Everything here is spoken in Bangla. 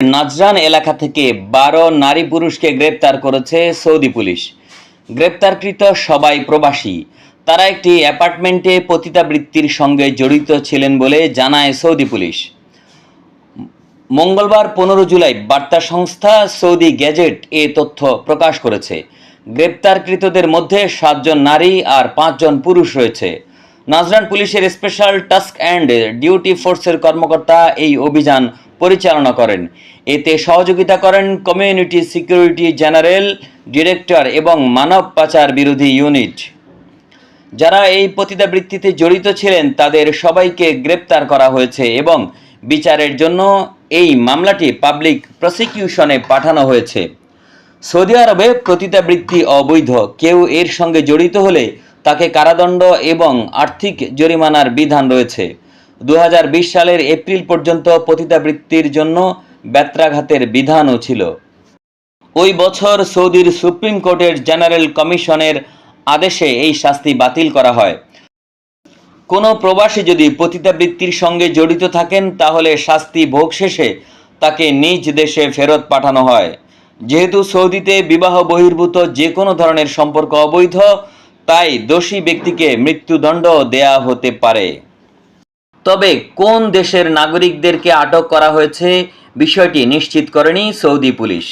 নাজরান এলাকা থেকে বারো নারী পুরুষকে গ্রেপ্তার করেছে সৌদি পুলিশ। গ্রেপ্তারকৃত সবাই প্রবাসী। তারা একটি অ্যাপার্টমেন্টে পতিতাবৃত্তির সঙ্গে জড়িত ছিলেন বলে জানায় সৌদি পুলিশ। মঙ্গলবার পনেরো জুলাই বার্তা সংস্থা সৌদি গ্যাজেট এ তথ্য প্রকাশ করেছে। গ্রেপ্তারকৃতদের মধ্যে সাতজন নারী আর পাঁচজন পুরুষ রয়েছে। নাজরান পুলিশের স্পেশাল টাস্ক অ্যান্ড ডিউটি ফোর্সের কর্মকর্তা এই অভিযান পরিচালনা করেন। এতে সহযোগিতা করেন কমিউনিটি সিকিউরিটি জেনারেল, ডিরেক্টর এবং মানব পাচার বিরোধী ইউনিট। যারা এই পতিতাবৃত্তিতে জড়িত ছিলেন, তাদের সবাইকে গ্রেপ্তার করা হয়েছে এবং বিচারের জন্য এই মামলাটি পাবলিক প্রসিকিউশনে পাঠানো হয়েছে। সৌদি আরবে পতিতাবৃত্তি অবৈধ। কেউ এর সঙ্গে জড়িত হলে তাকে কারাদণ্ড এবং আর্থিক জরিমানার বিধান রয়েছে। দু হাজার বিশ সালের এপ্রিল পর্যন্ত পতিতাবৃত্তির জন্য ব্যত্রাঘাতের বিধানও ছিল। ওই বছর সৌদির সুপ্রিম কোর্টের জেনারেল কমিশনের আদেশে এই শাস্তি বাতিল করা হয়। কোনো প্রবাসী যদি পতিতাবৃত্তির সঙ্গে জড়িত থাকেন, তাহলে শাস্তি ভোগ শেষে তাকে নিজ দেশে ফেরত পাঠানো হয়। যেহেতু সৌদিতে বিবাহ বহির্ভূত যে কোনো ধরনের সম্পর্ক অবৈধ, তাই দোষী ব্যক্তিকে মৃত্যুদণ্ড দেয়া হতে পারে। তবে কোন দেশের নাগরিকদেরকে আটক করা হয়েছে বিষয়টি নিশ্চিত করেনি সৌদি পুলিশ।